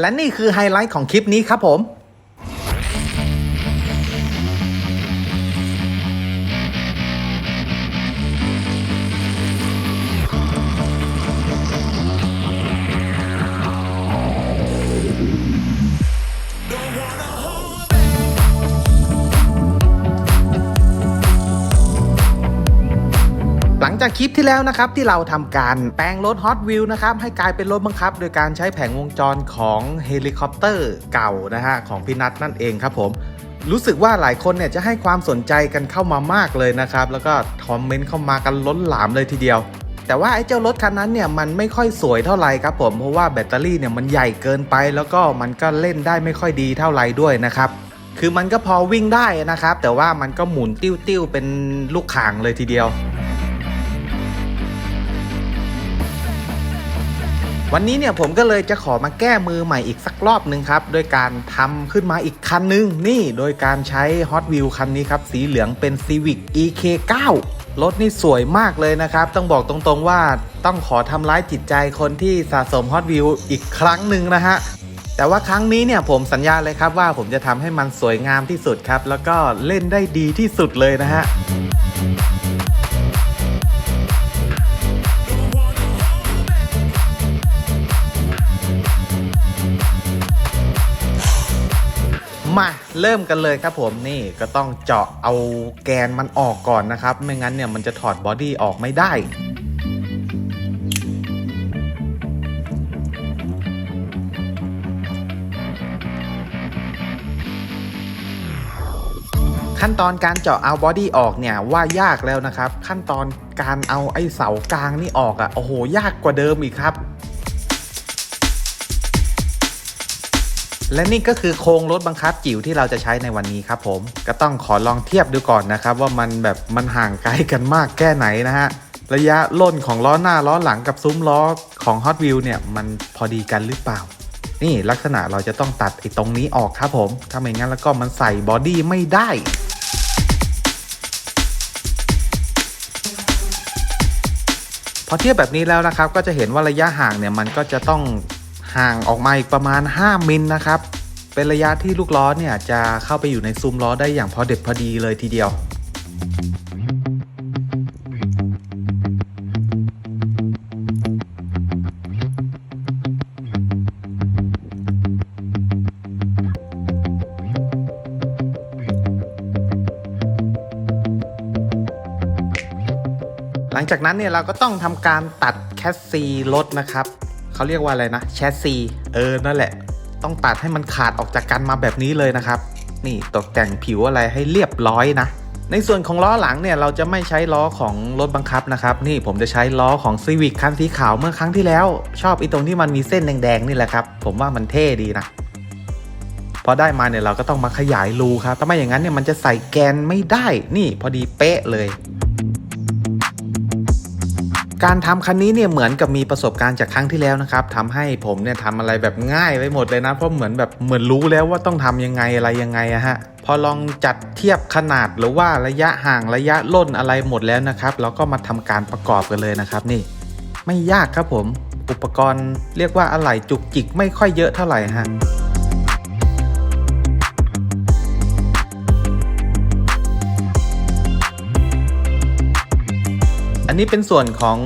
และนี่คือไฮไลท์ของคลิปนี้ครับผม จากคลิปที่แล้วนะครับที่เราทำการแปลงรถ Hot w h e e l นะครับให้กลายเป็นรถบังคับ โดยการใช้แผงวงจรของเฮลิคอปเตอร์เก่านะฮะของพี่นัทนั่นเองครับผมรู้สึกว่าหลายคนเนี่ยจะให้ความสนใจกันเข้ามามากเลยนะครับ แล้วก็คอมเมนต์เข้ามากันล้นหลามเลยทีเดียว แต่ว่าไอ้เจ้ารถคันนั้นเนี่ยมันไม่ค่อยสวยเท่าไหร่ครับผมเพราะว่าแบตเตอรี่เนี่ยมันใหญ่เกินไปแล้วก็มันก็เล่นได้ไม่ค่อยดีเท่าไหร่ด้วยนะครับคือมันก็พอวิ่งได้นะครับ แต่ว่ามันก็หมุนติ้วๆเป็นลูกข่างเลยทีเดียว วันนี้เนี่ยผมก็เลยจะขอมาแก้มือใหม่อีกสักรอบหนึ่งครับโดยการทำขึ้นมาอีกคันหนึง นี่โดยการใช้ Hot Wheel คันนี้ครับ สีเหลืองเป็น Civic EK9 รถนี่สวยมากเลยนะครับ ต้องบอกตรงๆว่าต้องขอทำร้ายจิตใจคนที่สะสม Hot Wheel อีกครั้งหนึ่งนะฮะแต่ว่าครั้งนี้เนี่ยผมสัญญาเลยครับว่าผมจะทำให้มันสวยงามที่สุดครับ แล้วก็เล่นได้ดีที่สุดเลยนะฮะ มาเริ่มกันเลยครับผมนี่ก็ต้องเจาะเอาแกนมันออกก่อนนะครับ ไม่งั้นเนี่ยมันจะถอดบอดี้ออกไม่ได้ขั้นตอนการเจาะเอาบอดี้ออกเนี่ยว่ายากแล้วนะครับ ขั้นตอนการเอาไอ้เสากลางนี่ออกอะ่ะโอ้โหยากกว่าเดิมอีกครับ และนี่ก็คือโครงรถบังคับจิ๋วที่เราจะใช้ในวันนี้ครับผม ก็ต้องขอลองเทียบดูก่อนนะครับ ว่ามันแบบมันห่างไกลกันมากแค่ไหนนะฮะ ระยะล่นของล้อหน้าล้อหลังกับซุ้มล้อของ Hot Wheel เนี่ยมันพอดีกันหรือเปล่า นี่ลักษณะเราจะต้องตัดไอ้ตรงนี้ออกครับผม ถ้าไม่งั้นแล้วก็มันใส่บอดี้ไม่ได้พอเทียบแบบนี้แล้วนะครับก็จะเห็นว่าระยะห่างเนี่ยมันก็จะต้อง ห่างออกมาอีกประมาณ 5 มิลนะครับ เป็นระยะที่ลูกล้อเนี่ยจะเข้าไปอยู่ในซุ้มล้อได้อย่างพอเด็ดพอดีเลยทีเดียวหลังจากนั้นเนี่ยเราก็ต้องทำการตัดแคสซีรถนะครับ เขาเรียกว่าอะไรนะแชสซีเออนั่นแหละ ต้องตัดให้มันขาดออกจากกันมาแบบนี้เลยนะครับ นี่ตกแต่งผิวอะไรให้เรียบร้อยนะในส่วนของล้อหลังเนี่ยเราจะไม่ใช้ล้อของรถบังคับนะครับ นี่ผมจะใช้ล้อของ Civic คันสีขาวเมื่อครั้งที่แล้ว ชอบอีตรงที่มันมีเส้นแดงๆนี่แหละครับ ผมว่ามันเท่ดีนะพอได้มาเนี่ยเราก็ต้องมาขยายรูครับถ้าไม่อย่างนั้นเนี่ยมันจะใส่แกนไม่ได้นี่พอดีเป๊ะเลย การทำคันนี้เนี่ยเหมือนกับมีประสบการณ์จากครั้งที่แล้วนะครับทำให้ผมเนี่ยทำอะไรแบบง่ายไปหมดเลยนะ เพราะเหมือนแบบเหมือนรู้แล้วว่าต้องทำยังไงอะไรยังไงอะฮะพอลองจัดเทียบขนาดหรือว่าระยะห่างระยะล่นอะไรหมดแล้วนะครับเราก็มาทำการประกอบกันเลยนะครับนี่ ไม่ยากครับผม อุปกรณ์เรียกว่าอะไหล่จุกจิกไม่ค่อยเยอะเท่าไหร่ฮะ อันนี้เป็นส่วนของ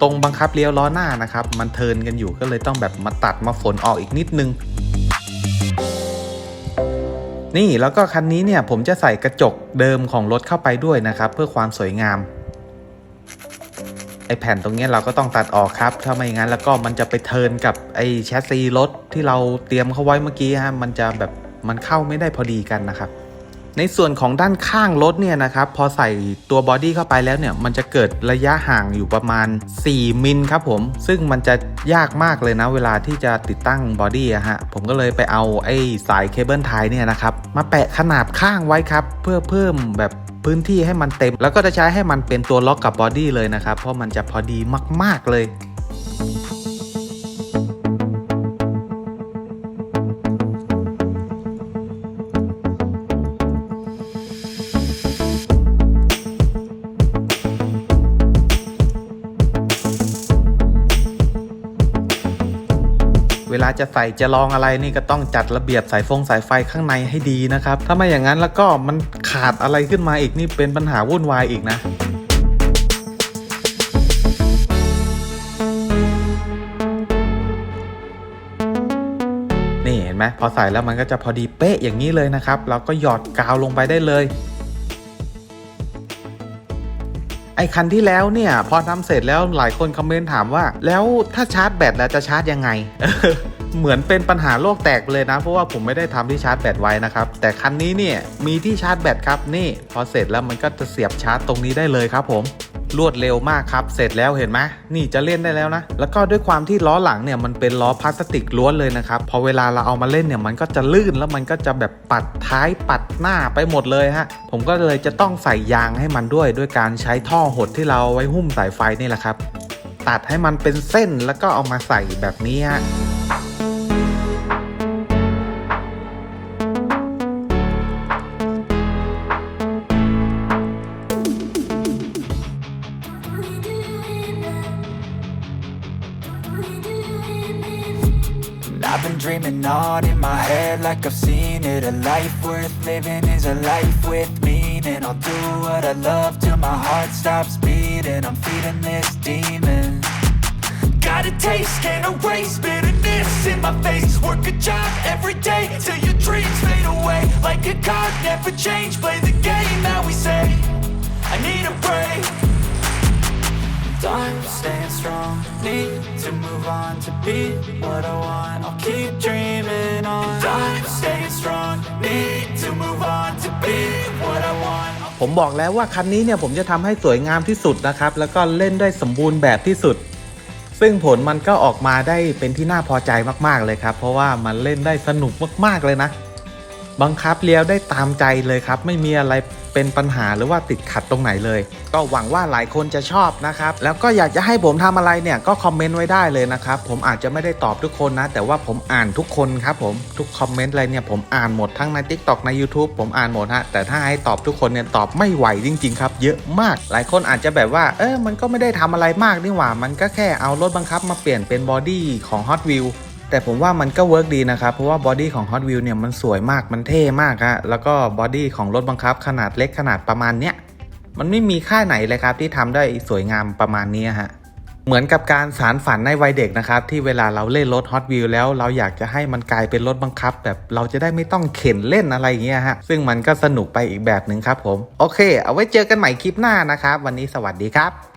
ตรงบังคับเลี้ยวล้อหน้านะครับ มันเทินกันอยู่ก็เลยต้องแบบมาตัดมาฝนออกอีกนิดนึง นี่แล้วก็คันนี้เนี่ยผมจะใส่กระจกเดิมของรถเข้าไปด้วยนะครับ เพื่อความสวยงามไอแผ่นตรงเนี้ยเราก็ต้องตัดออกครับถ้าไม่งั้นแล้วก็มันจะไปเทินกับไอแชสซีรถที่เราเตรียมเข้าไว้เมื่อกี้ฮะมันจะแบบมันเข้าไม่ได้พอดีกันนะครับ ในส่วนของด้านข้างรถเนี่ยนะครับพอใส่ตัวบอดี้เข้าไปแล้วเนี่ยมันจะเกิดระยะห่างอยู่ประมาณ 4 มิลครับผม ซึ่งมันจะยากมากเลยนะ เวลาที่จะติดตั้งบอดี้อะฮะผมก็เลยไปเอาไอ้สายเคเบิลไทยเนี่ยนะครับมาแปะขนาบข้างไว้ครับ เพื่อเพิ่มแบบพื้นที่ให้มันเต็ม แล้วก็จะใช้ให้มันเป็นตัวล็อกกับบอดี้เลยนะครับเพราะมันจะพอดีมาก ๆเลย ลาจะใส่จะลองอะไรนี่ก็ต้องจัดระเบียบสายฟงสายไฟข้างในให้ดีนะครับ ถ้าไม่อย่างนั้นแล้วก็มันขาดอะไรขึ้นมาอีกนี่เป็นปัญหาวุ่นวายอีกนะนี่เห็นไหมพอใส่แล้วมันก็จะพอดีเป๊ะอย่างนี้เลยนะครับ เราก็หยอดกาวลงไปได้เลย ไอ้คันที่แล้วเนี่ย พอทำเสร็จแล้วหลายคนคอมเมนต์ถามว่า แล้วถ้าชาร์จแบตแล้วจะชาร์จยังไง เหมือนเป็นปัญหาโลกแตกเลยนะ เพราะว่าผมไม่ได้ทำที่ชาร์จแบตไว้นะครับ แต่คันนี้เนี่ยมีที่ชาร์จแบตครับนี่พอเสร็จแล้วมันก็จะเสียบชาร์จตรงนี้ได้เลยครับผมรวดเร็วมากครับ เสร็จแล้วเห็นไหมนี่จะเล่นได้แล้วนะ แล้วก็ด้วยความที่ล้อหลังเนี่ยมันเป็นล้อพลาสติกล้วนเลยนะครับ พอเวลาเราเอามาเล่นเนี่ยมันก็จะลื่นแล้วมันก็จะแบบปัดท้ายปัดหน้าไปหมดเลยฮะ ผมก็เลยจะต้องใส่ยางให้มันด้วย ด้วยการใช้ท่อหดที่เราเอาไว้หุ้มสายไฟนี่แหละครับ ตัดให้มันเป็นเส้นแล้วก็เอามาใส่แบบนี้ฮะ Dreaming on in my head like I've seen it. A life worth living is a life with meaning. I'll do what I love till my heart stops beating. I'm feeding this demon. Got a taste, can't erase bitterness in my face. Work a job every day till your dreams fade away. Like a card, never change, play the game that we say. I need a break I'm staying strong, need to move on to be what I want. I'll keep dreaming on. I'm staying strong, need to move on to be what I want. ผมบอกแล้วว่าคันนี้เนี่ยผมจะทำให้สวยงามที่สุดนะครับ แล้วก็เล่นได้สมบูรณ์แบบที่สุด ซึ่งผลมันก็ออกมาได้เป็นที่น่าพอใจมากๆเลยครับ เพราะว่ามันเล่นได้สนุกมากๆเลยนะ บังคับเลี้ยวได้ตามใจเลยครับ ไม่มีอะไรเป็นปัญหาหรือว่าติดขัดตรงไหนเลย ก็หวังว่าหลายคนจะชอบนะครับ แล้วก็อยากจะให้ผมทำอะไรเนี่ยก็คอมเมนต์ไว้ได้เลยนะครับ ผมอาจจะไม่ได้ตอบทุกคนนะ แต่ว่าผมอ่านทุกคนครับผมทุกคอมเมนต์อะไรเนี่ยผมอ่านหมดทั้งใน TikTok ใน YouTube ผมอ่านหมดฮะแต่ถ้าให้ตอบทุกคนเนี่ยตอบไม่ไหวจริง ๆ ครับ เยอะมาก หลายคนอาจจะแบบว่า เออมันก็ไม่ได้ทำอะไรมากนี่หว่า มันก็แค่เอารถบังคับมาเปลี่ยนเป็นบอดี้ของ Hot Wheels แต่ผมว่ามันก็เวิร์กดีนะครับ เพราะว่าบอดี้ของ Hot Wheels เนี่ยมันสวยมากมันเท่มากฮะแล้วก็บอดี้ของรถบังคับขนาดเล็กขนาดประมาณเนี้ยมันไม่มีค่ายไหนเลยครับที่ทำได้สวยงามประมาณนี้ฮะเหมือนกับการสารฝันในวัยเด็กนะครับ ที่เวลาเราเล่นรถ Hot Wheels แล้วเราอยากจะให้มันกลายเป็นรถบังคับ แบบเราจะได้ไม่ต้องเข็นเล่นอะไรอย่างเงี้ยฮะซึ่งมันก็สนุกไปอีกแบบหนึ่งครับผมโอเค เอาไว้เจอกันใหม่คลิปหน้านะครับ วันนี้สวัสดีครับ